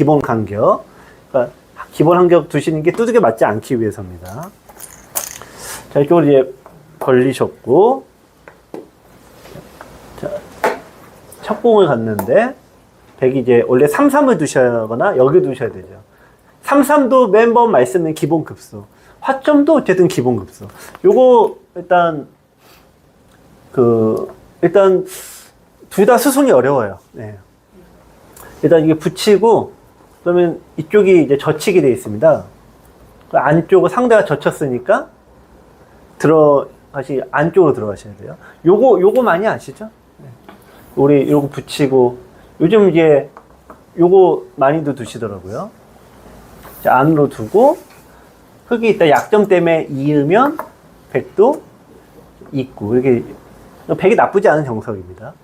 기본 간격. 그러니까 기본 간격 두시는 게 두들겨 맞지 않기 위해서입니다. 자, 이쪽으로 이제 걸리셨고, 자, 첫 공을 갔는데, 100 이제 원래 33을 두셔야거나 여기 두셔야 되죠. 33도 멤버 말씀은 기본 급수. 화점도 어쨌든 기본 급수. 요거 일단 그 일단 둘 다 수송이 어려워요. 네. 일단 이게 붙이고 그러면 이쪽이 이제 젖히게 되어 있습니다. 그 안쪽을 상대가 젖혔으니까 들어가시 안쪽으로 들어가셔야 돼요. 요거 요거 많이 아시죠? 네. 우리 요거 붙이고 요즘 이제 요거 많이도 두시더라고요. 자, 안으로 두고 흙이 있다 약점 때문에 이으면 100도 있고 이렇게 100이 나쁘지 않은 정석입니다.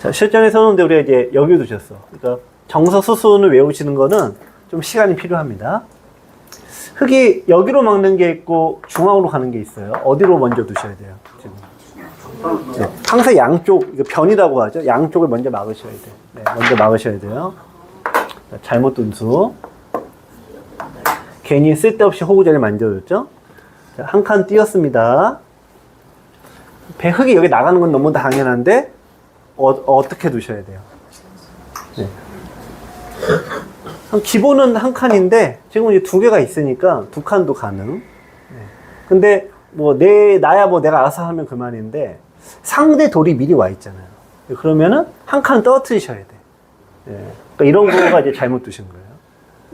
자, 실전에 서는 근데 우리가 이제 여기 두셨어. 그러니까 정석 수순을 외우시는 거는 좀 시간이 필요합니다. 흙이 여기로 막는 게 있고 중앙으로 가는 게 있어요. 어디로 먼저 두셔야 돼요? 지금. 네, 항상 양쪽, 이거 변이라고 하죠. 양쪽을 먼저 막으셔야 돼요. 네, 먼저 막으셔야 돼요. 자, 잘못 둔수. 괜히 쓸데없이 호구자리 만들어줬죠? 자, 한칸 띄었습니다. 배 흙이 여기 나가는 건 너무 당연한데, 어, 떻게 두셔야 돼요? 네. 한 기본은 한 칸인데, 지금 이제 두 개가 있으니까 두 칸도 가능. 네. 근데, 뭐, 내, 나야 뭐 내가 알아서 하면 그만인데, 상대 돌이 미리 와 있잖아요. 그러면은 한 칸 떨어뜨리셔야 돼. 예. 그러니까 이런 거가 이제 잘못 두신 거예요.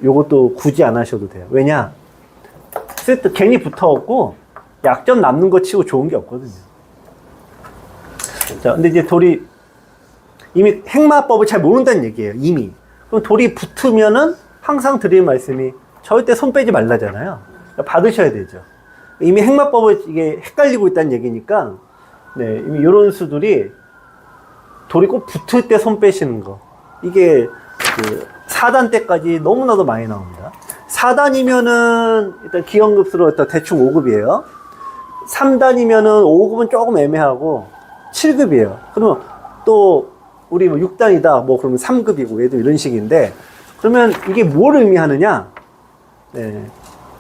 요것도 굳이 안 하셔도 돼요. 왜냐? 쓸데 괜히 붙어갖고 약점 남는 거 치고 좋은 게 없거든요. 자, 근데 이제 돌이 이미 행마법을 잘 모른다는 얘기예요. 이미. 그럼 돌이 붙으면은 항상 드리는 말씀이 절대 손 빼지 말라잖아요. 그러니까 받으셔야 되죠. 이미 행마법을 이게 헷갈리고 있다는 얘기니까 네, 이미 이런 수들이 돌이 꼭 붙을 때 손 빼시는 거. 이게 그 4단 때까지 너무나도 많이 나옵니다. 4단이면은 일단 기형급수로 일단 대충 5급이에요. 3단이면은 5급은 조금 애매하고 7급이에요. 그러면 또 우리 뭐 6단이다 뭐 그러면 3급이고 얘도 이런 식인데 그러면 이게 뭘 의미하느냐? 네.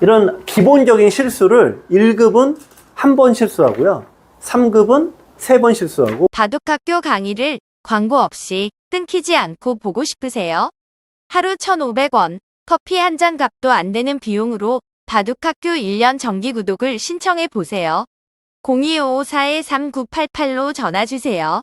이런 기본적인 실수를 1급은 한 번 실수하고요. 3급은 세 번 실수하고 바둑학교 강의를 광고 없이 끊기지 않고 보고 싶으세요? 하루 1,500원, 커피 한 잔 값도 안 되는 비용으로 바둑학교 1년 정기 구독을 신청해 보세요. 0255-413988로 전화 주세요.